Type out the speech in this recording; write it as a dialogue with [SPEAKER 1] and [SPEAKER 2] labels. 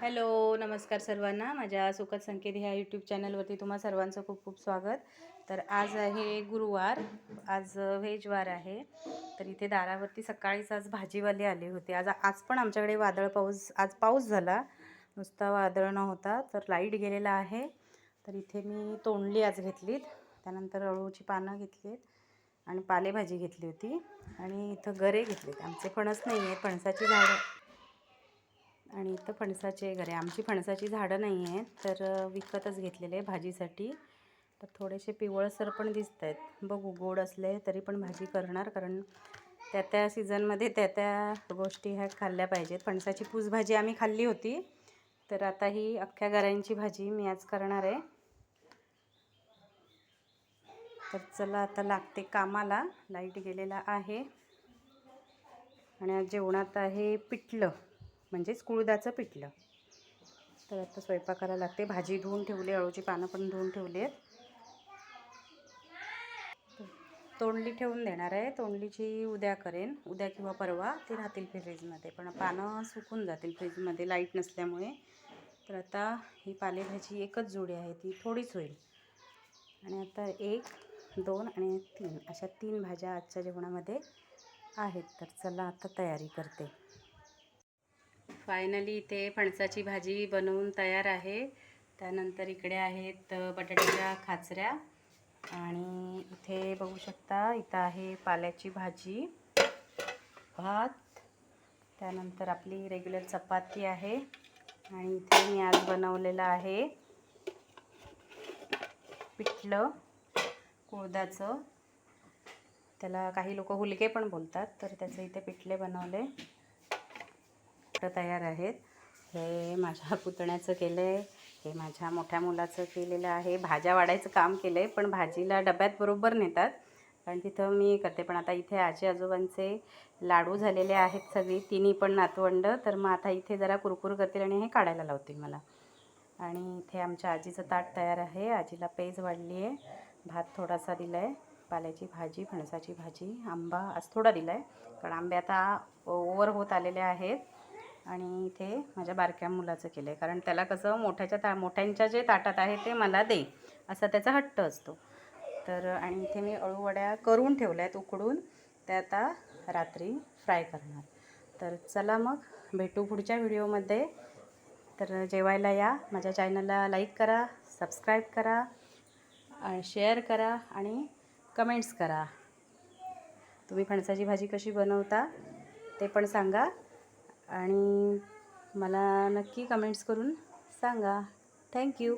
[SPEAKER 1] Hello नमस्कार सर्वांना. माझ्या सुखद संकेत ह्या यूट्यूब चॅनलवरती तुम्हा सर्वांचं खूप खूप स्वागत. तर आज आहे गुरुवार. आज व्हेजवार आहे. तर इथे दारावरती सकाळीच आज भाजीवाले आले होते. आज आज पण आमच्याकडे वादळ पाऊस आज पाऊस झाला. नुसता वादळ नव्हता तर लाइट गेलेला आहे. तर इथे मी तोंडली आज घेतलीत. त्यानंतर अळूची पानं घेतलीत आणि पालेभाजी घेतली होती. आणि इथं गरे घेतलेत. आमचे फणस नाही आहेत फणसाची झाडं. आणि इथं फणसाचे वगैरे आमची फणसाची झाडं नाही आहेत तर विकतच घेतलेले आहे भाजीसाठी. तर थोडेसे पिवळसर पण दिसत आहेत बघू गोड असले तरी पण भाजी करणार कारण त्या त्या सीझनमध्ये त्या त्या गोष्टी ह्या खाल्ल्या पाहिजेत. फणसाची पूस भाजी आम्ही खाल्ली होती. तर आता ही अख्ख्या गऱ्यांची भाजी मी आज करणार आहे. तर चला आता लागते कामाला. लाइट गेलेला आहे. आणि आज जेवणात आहे पिठलं. म्हणजेच कुळदाचं पिठलं. तर आता स्वयंपाक करायला लागते. भाजी धुवून ठेवली अळूची पानं पण धुवून ठेवली आहेत. तोंडली ठेवून देणार आहे. तोंडलीची उद्या करेन. उद्या किंवा परवा ते राहतील फ्रीजमध्ये. पण पानं सुकून जातील फ्रीजमध्ये लाइट नसल्यामुळे. तर आता ही पालेभाजी एकच जोडी आहे. ती थोडीच होईल. आणि आता एक दोन आणि तीन. अशा तीन भाज्या आजच्या जेवणामध्ये आहेत. तर चला आता तयारी करते. फायनली इथे फणसाची भाजी बनवून तयार आहे. त्यानंतर इकडे आहेत बटाट्याच्या खाचऱ्या. आणि इथे बघू शकता इथं आहे पाल्याची भाजी भात. त्यानंतर आपली रेग्युलर चपाती आहे. आणि इथे मी आज बनवलेलं आहे पिठलं कुळदाचं. त्याला काही लोक हुलके पण बोलतात तर त्याचं इथे पिठले बनवले. तयार आहेत. हे माझ्या पुतण्याचं केलं आहे हे माझ्या मोठ्या मुलाचं केलेलं आहे. भाज्या वाढायचं काम केलं आहे पण भाजीला डब्यात बरोबर नेतात. कारण तिथं मी करते पण आता इथे आजी आजोबांचे लाडू झालेले आहेत सगळी. तिन्ही पण नातवंड. तर मग आता इथे जरा कुरकुर करतील आणि हे काढायला लावतील मला. आणि इथे आमच्या आजीचं ताट तयार आहे. आजीला पेज वाढली आहे भात थोडासा दिला आहे पाल्याची भाजी फणसाची भाजी आंबा आज थोडा दिला आहे कारण आंबे आता ओव्हर होत आलेले आहेत. आणि इथे माझ्या बारक्या मुलाचं केलं आहे कारण त्याला कसं मोठ्याच्या ता मोठ्यांच्या जे ताटात आहे ते मला दे असा त्याचा हट्ट असतो. तर आणि इथे मी अळूवड्या करून ठेवल्या आहेत उकडून त्या आता रात्री फ्राय करणार. तर चला मग भेटू पुढच्या व्हिडिओमध्ये. तर जेवायला या. माझ्या चॅनलला लाईक करा सबस्क्राईब करा शेअर करा आणि कमेंट्स करा. तुम्ही फणसाची भाजी कशी बनवता ते पण सांगा. आणि मला नक्की कमेंट्स करून सांगा. थँक्यू